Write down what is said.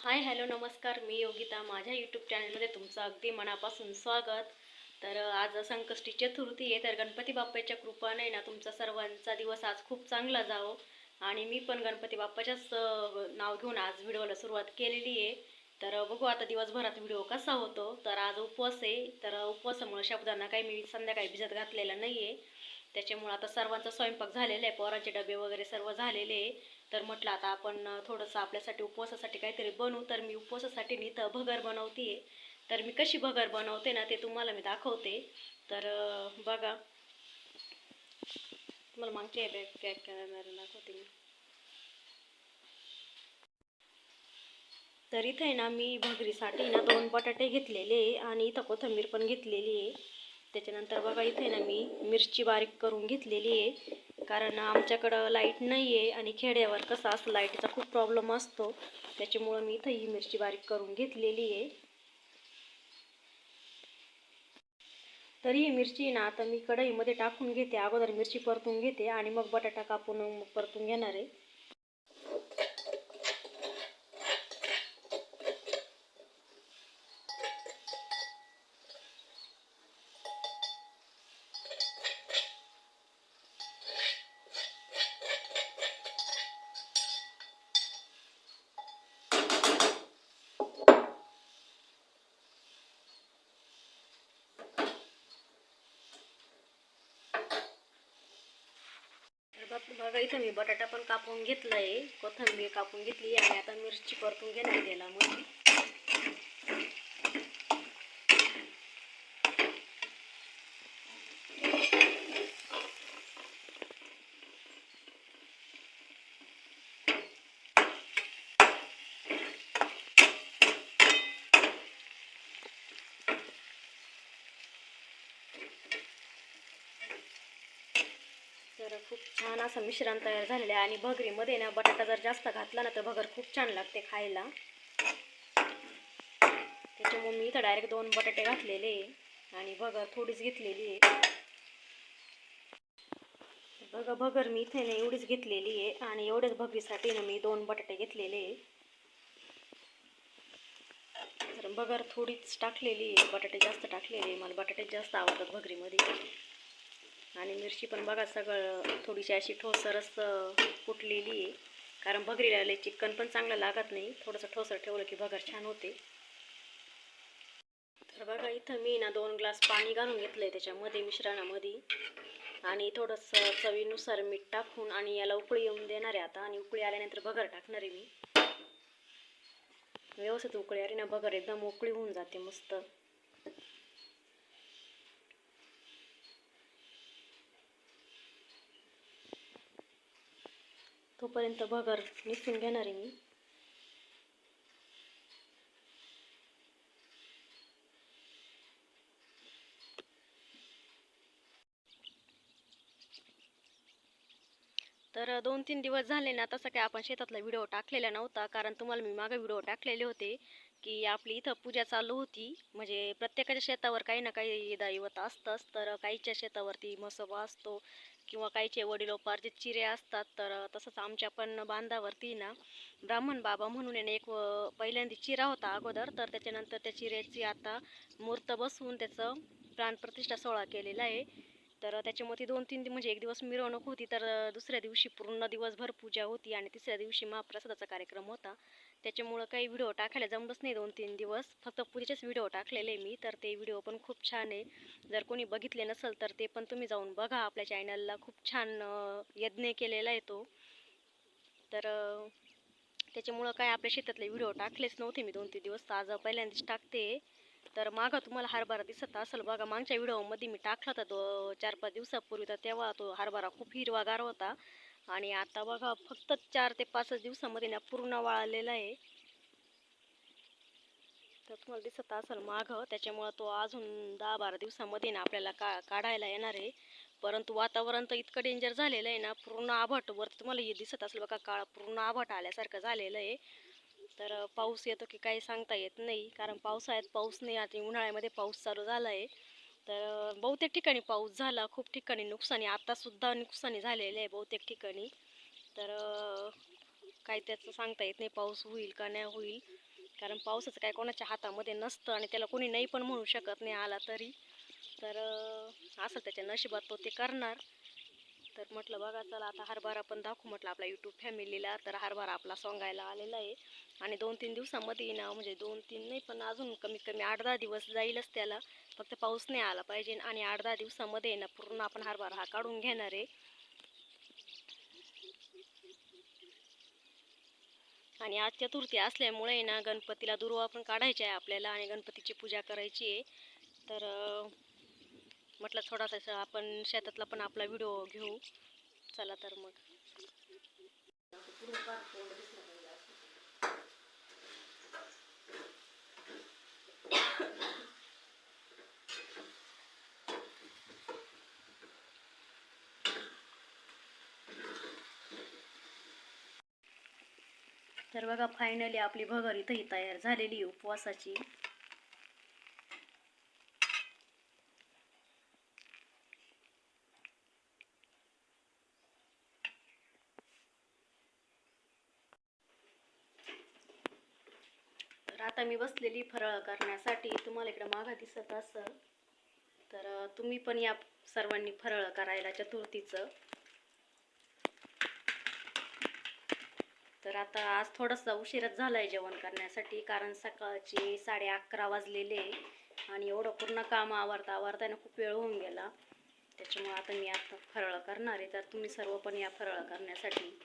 Hi hello नमस्कार. मी योगिता. माझ्या YouTube चॅनलमध्ये तुमचं अगदी मनापासून स्वागत. तर आज संकष्टी चतुर्थी आहे तर गणपती बाप्पाच्या कृपाने ना तुमचा सर्वांचा दिवस आज खूप चांगला जावो. आणि मी पण गणपती बाप्पाच्याच नाव घेऊन आज व्हिडिओला सुरुवात केलेली आहे. तर बघू आता दिवसभरात व्हिडिओ कसा होतो. तर आज उपवास आहे. तर उपवासामुळे शब्दांना काही मी संध्याकाळी भिजत घातलेला नाही आहे त्याच्यामुळे आता सर्वांचा स्वयंपाक झालेला आहे. पोरांचे डबे वगैरे सर्व झालेले आहे. तर म्हटलं आता आपण थोडंसं आपल्यासाठी उपवासासाठी काहीतरी बनवू. तर मी उपवासासाठी नी इथं भगर बनवते तर मी कशी भगर बनवते ना ते तुम्हाला मी दाखवते. तर बघा. तुम्हाला मागच्या बॅक बॅक कॅमेरा दाखवते मी. तर इथे आहे ना मी भगरीसाठी ना दोन बटाटे घेतलेले आणि इथं कोथंबीर पण घेतलेली आहे. त्याच्यानंतर बघा इथे ना मी मिरची बारीक करून घेतलेली आहे. कारण आमच्याकडं लाइट नाही आहे आणि खेड्यावर कसं असं लाईटीचा खूप प्रॉब्लेम असतो. त्याच्यामुळं मी इथं ही मिरची बारीक करून घेतलेली आहे. तरी ही मिरची ना आता मी कढईमध्ये टाकून घेते. अगोदर मिरची परतून घेते आणि मग बटाटा कापून मग परतून घेणार आहे. बघा इथं मी बटाटा पण कापून घेतला आहे कोथिंबीर कापून घेतली आणि आता मिरची परतून घेण्यात त्याला मग. तर खूप छान असं मिश्रण तयार झालेलं आहे. आणि भगरीमध्ये ना बटाटा जर जास्त घातला ना तर भगर खूप छान लागते खायला. त्याच्यामुळे मी इथं डायरेक्ट दोन बटाटे घातलेले आणि भगर थोडीच घेतलेली आहे. बघा भगर मी इथे ना एवढीच घेतलेली आहे आणि एवढ्याच भगरीसाठी ना मी दोन बटाटे घेतलेले तर भगर थोडीच टाकलेली आहे. बटाटे जास्त टाकलेले आहे. मला बटाटे जास्त आवडतात भगरीमध्ये. आणि मिरची पण बघा सगळं थोडीशी अशी ठोसरच फुटलेली कुटलेली आहे. कारण भगरीला आले चिकन पण चांगलं लागत नाही. थोडंसं ठोसर ठेवलं की भगर छान होते. तर बघा इथं मी ना दोन ग्लास पाणी घालून घेतलं आहे त्याच्यामध्ये मिश्रणामध्ये. आणि थोडंसं चवीनुसार मीठ टाकून आणि याला उकळी येऊन देणार आहे आता. आणि उकळी आल्यानंतर भगर टाकणार आहे मी. व्यवस्थित उकळी आली ना भगर एकदम उकळी होऊन जाते मस्त. तोपर्यंत भगर निसून घेणार आहे मी. तर दोन तीन दिवस झाले ना तसं काय आपण शेतातला व्हिडिओ टाकलेला नव्हता. कारण तुम्हाला मी मागे व्हिडिओ टाकलेले होते. की आपली इथं पूजा चालू होती. म्हणजे प्रत्येकाच्या शेतावर काही ना काही दैवत असतंच. तर काहीच्या शेतावरती मसोबा असतो किंवा काहीचे वडिलोपार्जित चिरे असतात. तर तसंच आमच्या पण बांधावरती ना ब्राह्मण बाबा म्हणून याने एक पहिल्यांदा चिरा होता अगोदर. तर त्याच्यानंतर त्या चिऱ्याची आता मूर्त बसवून त्याचं प्राणप्रतिष्ठा सोहळा केलेला आहे. तर त्याच्यामुळे ती दोन तीन म्हणजे एक दिवस मिरवणूक होती तर दुसऱ्या दिवशी पूर्ण दिवसभर पूजा होती आणि तिसऱ्या दिवशी महाप्रसादाचा कार्यक्रम होता. त्याच्यामुळं काही व्हिडिओ टाकायला जमलंच नाही दोन तीन दिवस. फक्त पूजेचेच व्हिडिओ टाकलेले मी तर ते व्हिडिओ पण खूप छान आहे. जर कोणी बघितले नसेल तर ते पण तुम्ही जाऊन बघा. आपल्या चॅनलला खूप छान यज्ञ केलेला आहे तो. तर त्याच्यामुळं काय आपल्या शेतातले व्हिडिओ टाकलेच नव्हते मी दोन तीन दिवस. आज पहिल्यांदाच टाकते. तर मागं तुम्हाला हरभरा दिसत असेल बघा मागच्या व्हिडिओमध्ये मी टाकला होता तो चार पाच दिवसापूर्वी तर तेव्हा तो हरभरा खूप हिरवागार होता. आणि आता बघा फक्त चार ते पाच दिवसामध्ये ना पूर्ण वाळलेला आहे. तर तुम्हाला दिसत असेल मागं त्याच्यामुळं तो अजून दहा बारा दिवसामध्ये ना आपल्याला का काढायला येणार आहे. परंतु वातावरण तर इतकं डेंजर झालेलं आहे ना पूर्ण आभट वरती तुम्हाला हे दिसत असेल बघा काळ पूर्ण आभट आल्यासारखं झालेलं आहे. तर पाऊस येतो की काही सांगता येत नाही. कारण पावसाळ्यात पाऊस नाही आता उन्हाळ्यामध्ये पाऊस चालू झाला आहे तर बहुतेक ठिकाणी पाऊस झाला खूप ठिकाणी नुकसानी. आतासुद्धा नुकसानी झालेले आहे बहुतेक ठिकाणी. तर काही त्याचं सांगता येत नाही पाऊस होईल का नाही होईल. कारण पावसाचं काय कोणाच्या हातामध्ये नसतं आणि त्याला कोणी नाही पण म्हणू शकत नाही आला तरी. तर असं त्याच्या नशिबात तो ते करणार. तर म्हटलं बघा चला आता हरभरा पण दाखवू म्हटलं आपला यूट्यूब फॅमिलीला तर हरभरा आपला सोंगायला आलेला आहे. आणि दोन तीन दिवसामध्ये ना म्हणजे दोन तीन नाही पण अजून कमीत कमी आठ दहा दिवस जाईलच त्याला. फक्त पाऊस नाही आला पाहिजे. आणि आठ दहा दिवसामध्ये ना पूर्ण आपण हरभरा हा काढून घेणार आहे. आणि आज चतुर्थी असल्यामुळे ना गणपतीला दुर्वा पण काढायची आहे आपल्याला. आणि गणपतीची पूजा करायची आहे. तर म्हटलं थोडासा आपण शेतातला पण आपला व्हिडिओ घेऊ. चला तर मग. तर बघा फायनली आपली भगर इथंही तयार झालेली उपवासाची. तर आता मी बसलेली फराळ करण्यासाठी. तुम्हाला इकडं मागा दिसत असेल तर तुम्ही पण या सर्वांनी फराळ करायला चतुर्थीचं. तर आता आज थोडंसं उशीरच आहे जेवण करण्यासाठी कारण सकाळचे साडे अकरा वाजलेले आणि एवढं पूर्ण काम आवरता आवरताना खूप वेळ होऊन गेला. त्याच्यामुळे आता मी आता फराळ करणार आहे. तर तुम्ही सर्व पण या फराळ करण्यासाठी.